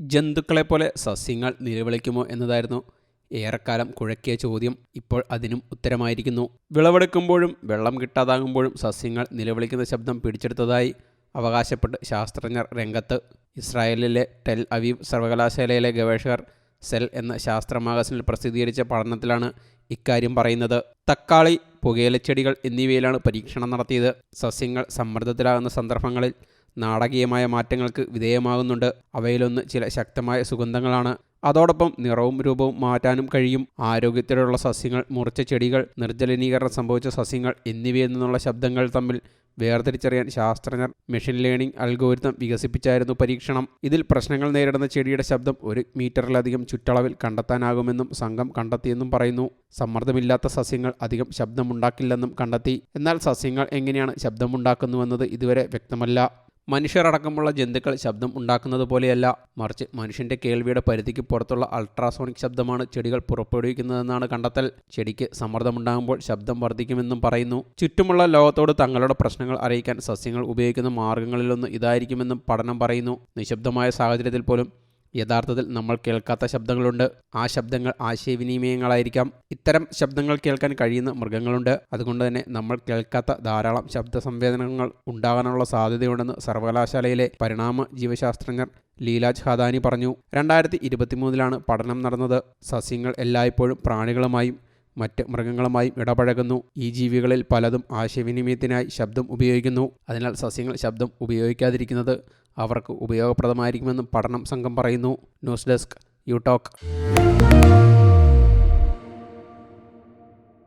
ജന്തുക്കളെപ്പോലെ സസ്യങ്ങൾ നിലവിളിക്കുമോ എന്നതായിരുന്നു ഏറെക്കാലം കുഴക്കിയ ചോദ്യം. ഇപ്പോൾ അതിനും ഉത്തരമായിരിക്കുന്നു. വിളവെടുക്കുമ്പോഴും വെള്ളം കിട്ടാതാകുമ്പോഴും സസ്യങ്ങൾ നിലവിളിക്കുന്ന ശബ്ദം പിടിച്ചെടുത്തതായി അവകാശപ്പെട്ട് ശാസ്ത്രജ്ഞർ രംഗത്ത്. ഇസ്രായേലിലെ ടെൽ അവീവ് സർവകലാശാലയിലെ ഗവേഷകർ സെൽ എന്ന ശാസ്ത്ര മാഗസിനിൽ പ്രസിദ്ധീകരിച്ച പഠനത്തിലാണ് ഇക്കാര്യം പറയുന്നത്. തക്കാളി പുകയിലച്ചെടികൾ എന്നിവയിലാണ് പരീക്ഷണം നടത്തിയത്. സസ്യങ്ങൾ സമ്മർദ്ദത്തിലാകുന്ന സന്ദർഭങ്ങളിൽ നാടകീയമായ മാറ്റങ്ങൾക്ക് വിധേയമാകുന്നുണ്ട്. അവയിലൊന്ന് ചില ശക്തമായ സുഗന്ധങ്ങളാണ്. അതോടൊപ്പം നിറവും രൂപവും മാറ്റാനും കഴിയും. ആരോഗ്യത്തിലുള്ള സസ്യങ്ങൾ മുറിച്ച ചെടികൾ നിർജലീകരണം സംഭവിച്ച സസ്യങ്ങൾ എന്നിവയിൽ നിന്നുള്ള ശബ്ദങ്ങൾ തമ്മിൽ വേർതിരിച്ചറിയാൻ ശാസ്ത്രജ്ഞർ മെഷീൻ ലേണിംഗ് അൽഗോരിതം വികസിപ്പിച്ചായിരുന്നു പരീക്ഷണം. ഇതിൽ പ്രശ്നങ്ങൾ നേരിടുന്ന ചെടിയുടെ ശബ്ദം ഒരു മീറ്ററിലധികം ചുറ്റളവിൽ കണ്ടെത്താനാകുമെന്നും സംഘം കണ്ടെത്തിയെന്നും പറയുന്നു. സമ്മർദ്ദമില്ലാത്ത സസ്യങ്ങൾ അധികം ശബ്ദമുണ്ടാക്കില്ലെന്നും കണ്ടെത്തി. എന്നാൽ സസ്യങ്ങൾ എങ്ങനെയാണ് ശബ്ദമുണ്ടാക്കുന്നുവെന്നത് ഇതുവരെ വ്യക്തമല്ല. മനുഷ്യരടക്കമുള്ള ജന്തുക്കൾ ശബ്ദം ഉണ്ടാക്കുന്നത് പോലെയല്ല. മറിച്ച് മനുഷ്യന്റെ കേൾവിയുടെ പരിധിക്ക് പുറത്തുള്ള അൾട്രാസോണിക് ശബ്ദമാണ് ചെടികൾ പുറപ്പെടുവിക്കുന്നതെന്നാണ് കണ്ടെത്തൽ. ചെടിക്ക് സമ്മർദ്ദമുണ്ടാകുമ്പോൾ ശബ്ദം വർദ്ധിക്കുമെന്നും പറയുന്നു. ചുറ്റുമുള്ള ലോകത്തോട് തങ്ങളുടെ പ്രശ്നങ്ങൾ അറിയിക്കാൻ സസ്യങ്ങൾ ഉപയോഗിക്കുന്ന മാർഗങ്ങളിലൊന്ന് ഇതായിരിക്കുമെന്നും പഠനം പറയുന്നു. നിശബ്ദമായ സാഹചര്യത്തിൽ പോലും യഥാർത്ഥത്തിൽ നമ്മൾ കേൾക്കാത്ത ശബ്ദങ്ങളുണ്ട്. ആ ശബ്ദങ്ങൾ ആശയവിനിമയങ്ങളായിരിക്കാം. ഇത്തരം ശബ്ദങ്ങൾ കേൾക്കാൻ കഴിയുന്ന മൃഗങ്ങളുണ്ട്. അതുകൊണ്ട് തന്നെ നമ്മൾ കേൾക്കാത്ത ധാരാളം ശബ്ദ സംവേദനങ്ങൾ ഉണ്ടാകാനുള്ള സാധ്യതയുണ്ടെന്ന് സർവകലാശാലയിലെ പരിണാമ ജീവശാസ്ത്രജ്ഞർ ലീലാജ് ഹദാനി പറഞ്ഞു. രണ്ടായിരത്തി ഇരുപത്തിമൂന്നിലാണ് പഠനം നടന്നത്. സസ്യങ്ങൾ എല്ലായ്പ്പോഴും പ്രാണികളുമായും മറ്റ് മൃഗങ്ങളുമായും ഇടപഴകുന്നു. ഈ ജീവികളിൽ പലതും ആശയവിനിമയത്തിനായി ശബ്ദം ഉപയോഗിക്കുന്നു. അതിനാൽ സസ്യങ്ങൾ ശബ്ദം ഉപയോഗിക്കാതിരിക്കുന്നത് അവർക്ക് ഉപയോഗപ്രദമായിരിക്കുമെന്നും പഠനം സംഘം പറയുന്നു. News desk U